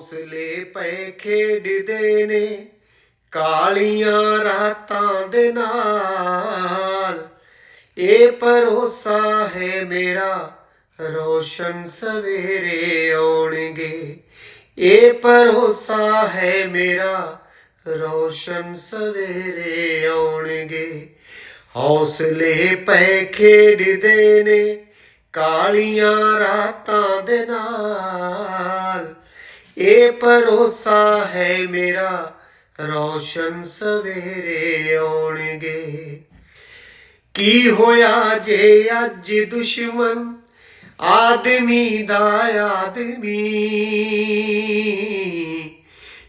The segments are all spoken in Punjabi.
ਹੌਸਲੇ ਪਏ ਖੇਡਦੇ ਨੇ, ਕਾਲੀਆਂ ਰਾਤਾਂ ਦੇ ਨਾਲ। ਇਹ ਭਰੋਸਾ ਹੈ ਮੇਰਾ, ਰੋਸ਼ਨ ਸਵੇਰੇ ਆਉਣਗੇ। ਇਹ ਭਰੋਸਾ ਹੈ ਮੇਰਾ, ਰੋਸ਼ਨ ਸਵੇਰੇ ਆਉਣਗੇ। ਹੌਸਲੇ ਪੈ ਖੇਡਦੇ ਨੇ, ਕਾਲੀਆਂ ਰਾਤਾਂ ਦੇ ਨਾਲ। ਇਹ ਭਰੋਸਾ ਹੈ ਮੇਰਾ, ਰੋਸ਼ਨ ਸਵੇਰੇ ਆਉਣਗੇ। ਕੀ ਹੋਇਆ ਜੇ ਅੱਜ ਦੁਸ਼ਮਨ ਆਦਮੀ ਦਾ ਆਦਮੀ?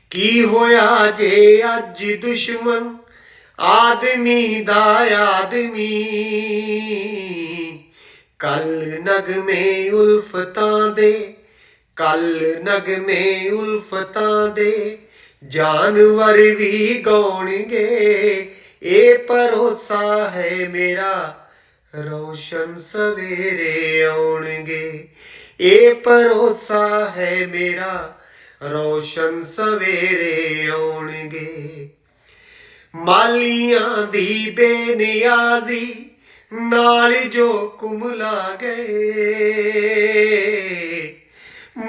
ਕੀ ਹੋਇਆ ਜੇ ਅੱਜ ਦੁਸ਼ਮਨ ਆਦਮੀ ਦਾ ਆਦਮੀ? ਕੱਲ ਨਗਮੇ ਉਲਫਤਾਂ ਦੇ ਕੱਲ ਨਗਮੇ ਉਲਫਤਾਂ ਦੇ ਜਾਨਵਰ ਵੀ ਗਾਉਣਗੇ ਇਹ ਭਰੋਸਾ ਹੈ ਮੇਰਾ ਰੋਸ਼ਨ ਸਵੇਰੇ ਆਉਣਗੇ ਇਹ ਭਰੋਸਾ ਹੈ ਮੇਰਾ ਰੋਸ਼ਨ ਸਵੇਰੇ ਆਉਣਗੇ ਮਾਲੀਆਂ ਦੀ ਬੇਨਿਆਜ਼ੀ ਨਾਲ ਜੋ ਕੁਮਲਾ ਗਏ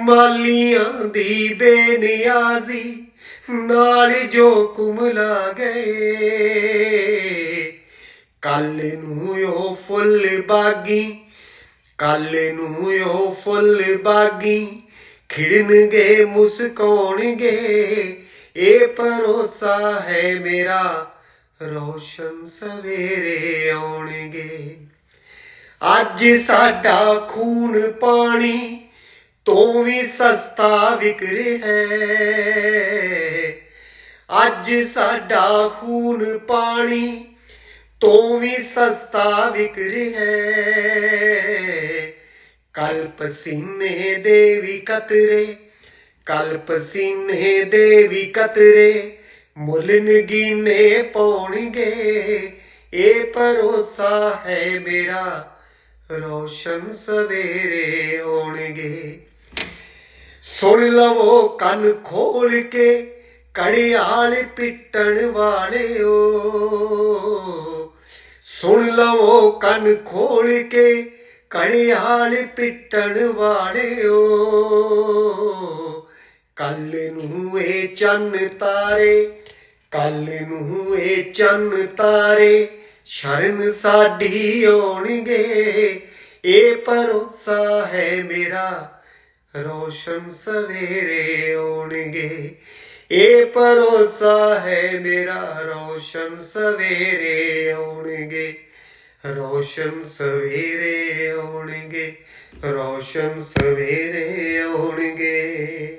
ਮਾਲੀਆਂ ਦੀ ਬੇਨਿਆਜ਼ੀ ਨਾਲ ਜੋ ਕੁਮਲਾ ਗਏ। ਕੱਲ ਨੂੰ ਉਹ ਫੁੱਲ ਬਾਗੀ, ਕੱਲ ਨੂੰ ਉਹ ਫੁੱਲ ਬਾਗੀ, ਖਿੜਨਗੇ, ਮੁਸਕਾਉਣਗੇ। ਇਹ ਭਰੋਸਾ ਹੈ ਮੇਰਾ, ਰੋਸ਼ਨ ਸਵੇਰੇ ਆਉਣਗੇ। ਅੱਜ ਸਾਡਾ ਖੂਨ ਪਾਣੀ ਤੂੰ ਵੀ ਸਸਤਾ ਵਿਕਰ ਹੈ। ਅੱਜ ਸਾਡਾ ਖੂਨ ਪਾਣੀ ਤੂੰ ਵੀ ਸਸਤਾ ਵਿਕਰ ਹੈ। ਕਲ ਪਸੀਨੇ ਦੇ ਵੀ ਕਤਰੇ, ਕਲ ਪਸੀਨੇ ਦੇ ਵੀ ਕਤਰੇ ਮੁੱਲ ਨਗੀਨੇ ਪਾਉਣਗੇ। ਇਹ ਭਰੋਸਾ ਹੈ ਮੇਰਾ, ਰੋਸ਼ਨ ਸਵੇਰੇ ਹੋਣਗੇ। ਸੁਣ ਲਵੋ ਕੰਨ ਖੋਲ ਕੇ ਕੜਿਆਲ ਪਿੱਟਣ ਵਾਲਿਓ। ਸੁਣ ਲਵੋ ਕੰਨ ਖੋਲ ਕੇ ਕੜਿਆਲ ਪਿੱਟਣ ਵਾਲਿਓ। ਕੱਲ ਨੂੰ ਇਹ ਚੰਨ ਤਾਰੇ, ਕੱਲ ਨੂੰ ਇਹ ਚੰਨ ਤਾਰੇ, ਸ਼ਰਨ ਸਾਡੀ ਆਉਣਗੇ। ਇਹ ਭਰੋਸਾ ਹੈ ਮੇਰਾ ਰੋਸ਼ਨ ਸਵੇਰੇ ਆਉਣਗੇ। ਇਹ ਭਰੋਸਾ ਹੈ ਮੇਰਾ, ਰੋਸ਼ਨ ਸਵੇਰੇ ਆਉਣਗੇ। ਰੋਸ਼ਨ ਸਵੇਰੇ ਆਉਣਗੇ, ਰੋਸ਼ਨ ਸਵੇਰੇ ਆਉਣਗੇ।